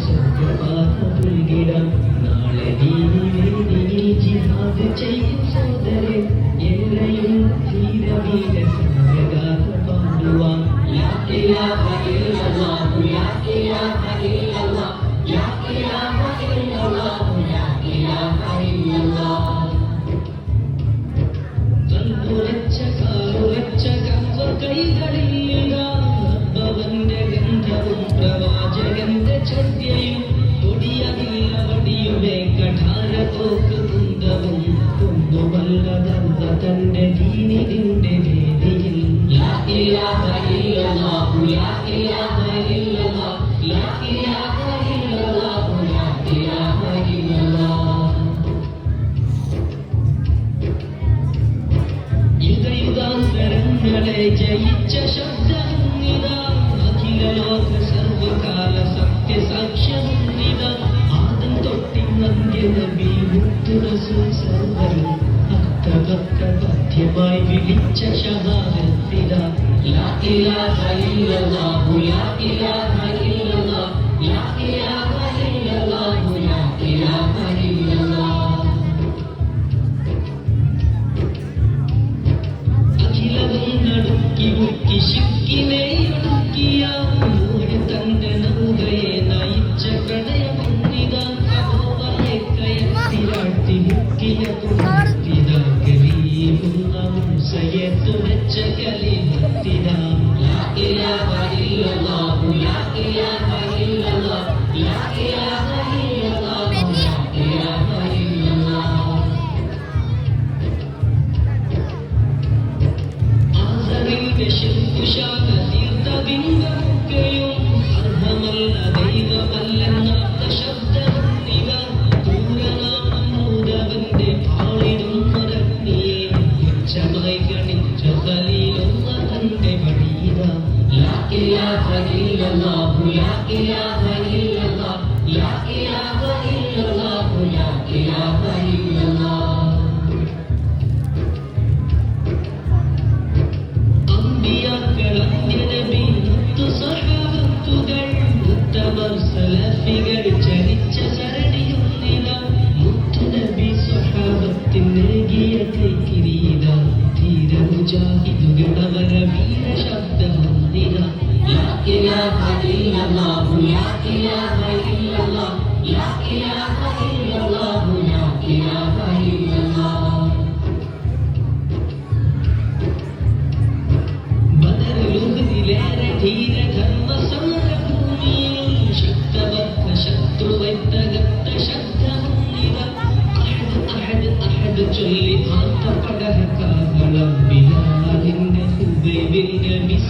സ്വർഗപാത പുൽകിടാം നാളെ നീ ജിഹാദ് ചെയ്യും ജയിച്ച ശബ്ദമുന്നിതാ അഖില ലോക സർവകാല പദ്യമായി വിളിച്ച ഷഹാദത്തിത ലാ ഇലാഹ ഇല്ലല്ലാഹു ലാ കയത്തിരാട്ടി മുക്കിയ തുറത്തിത ലാ ഇലാഹ ഇല്ലല്ലാഹു ലാ ഇലാഹ ഇല്ലല്ലാഹ് ലാ ഇലാഹ ഇല്ലല്ലാഹു ലാ ഇലാഹ ഇല്ലല്ലാഹ് അമ്പിയാക്കൾ അന്യനബി മുത്തു സഹാബത്തുകൾ ഉത്തമർ സലഫികൾ ചരിച്ച സരണിയൊന്നിത മുത്തുനബി സ്വഹാബത്തിൻ നൽകിയ കൈക്കിരീത ധീര മുജാഹിദുകളവര വീര ശബ്ദമൊന്നിത ലാ ഇലാഹ ഇല്ലല്ലാഹു ലാ ഇലാഹ ഇല്ലല്ലാഹ് ലാ ഇലാഹ ഇല്ലല്ലാഹു ലാ ഇലാഹ ഇല്ലല്ലാഹ് ബദറിലുഹദിലേറെ ധീരധർമ്മ സമരഭൂമിയിൽ ശക്തവർഗ ശത്രുവൈത്തകത്ത ശബ്ദമുന്നിത അഹദ് അഹദ് അഹദ് ചൊല്ലി ആർത്തപടഹകാഹളം ബിലാലിന്റെ ഹുബൈബിന്റെ മിസ്സമിന്റെ ധ്വനിയില ലാ ഇലാഹ ഇല്ലല്ലാഹു ലാ ഇലാഹ ഇല്ലല്ലാഹ് ലാ ഇലാഹ ഇല്ലല്ലാഹു ലാ ഇലാഹ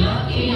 Lucky